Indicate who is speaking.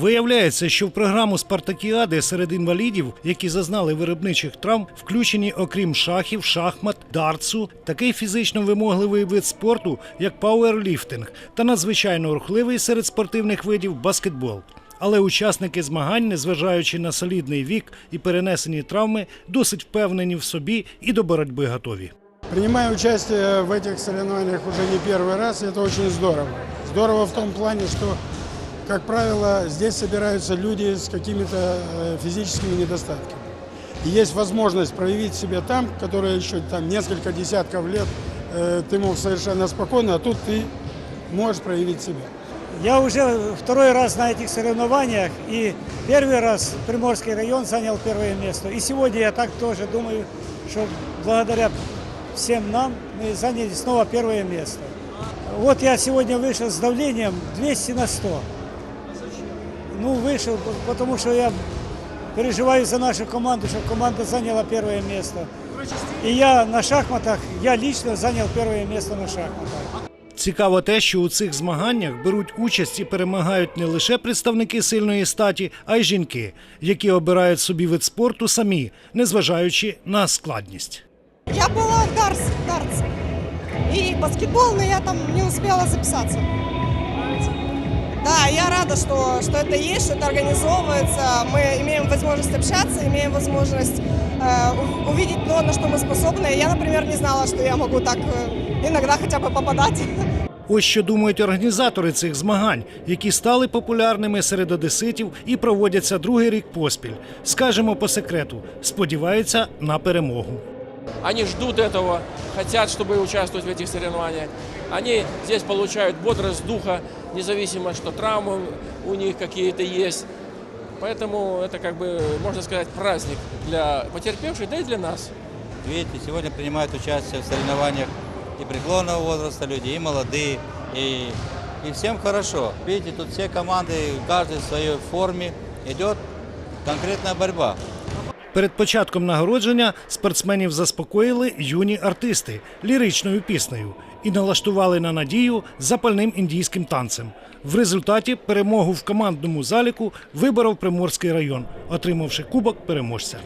Speaker 1: Виявляється, що в програму Спартакіади серед інвалідів, які зазнали виробничих травм, включені, окрім шахів, шахмат, дартсу, такий фізично вимогливий вид спорту, як пауерліфтинг, та надзвичайно рухливий серед спортивних видів баскетбол. Але учасники змагань, незважаючи на солідний вік і перенесені травми, досить впевнені в собі і до боротьби готові.
Speaker 2: Принимаю участие в этих соревнованиях уже не первый раз, и это очень здорово. Здорово в том плане, что, как правило, здесь собираются люди с какими-то э, физическими недостатками. И есть возможность проявить себя там, которые еще там несколько десятков лет э, ты мог совершенно спокойно, а тут ты можешь проявить себя.
Speaker 3: Я уже второй раз на этих соревнованиях, и первый раз Приморский район занял первое место. И сегодня я так тоже думаю, что благодаря всем нам мы заняли снова первое место. Вот я сегодня вышел с давлением 200 на 100. Ну, вышел, потому что я переживаю за нашу команду, чтобы команда заняла первое место. И я на шахматах, я лично занял первое место на шахматах.
Speaker 1: Цікаво те, що у цих змаганнях беруть участь і перемагають не лише представники сильної статі, а й жінки, які обирають собі вид спорту самі, незважаючи на складність.
Speaker 4: Я была в Дарс, Дартс. И баскетбол, но я там не успела записаться. Да, я рада, что, что это есть, что это организовывается. Мы имеем возможность общаться, имеем возможность э, у- увидеть то, на что мы способны. Я, например, не знала, что я могу так э, иногда хотя бы попадать.
Speaker 1: Ось що думають організатори цих змагань, які стали популярними серед одеситів і проводяться другий рік поспіль. Скажемо по секрету, сподіваються на перемогу.
Speaker 5: Они ждут этого, хотят, чтобы участвовать в этих соревнованиях. Они здесь получают бодрость духа, независимо, что травмы у них какие-то есть. Поэтому это, как бы, можно сказать, праздник для потерпевших, да и для нас.
Speaker 6: Видите, сегодня принимают участие в соревнованиях и преклонного возраста люди, и молодые, и, и всем хорошо. Видите, тут все команды, каждый в своей форме, идет конкретная борьба.
Speaker 1: Перед початком нагородження спортсменів заспокоїли юні артисти ліричною піснею і налаштували на надію запальним індійським танцем. В результаті перемогу в командному заліку виборов Приморський район, отримавши кубок переможця.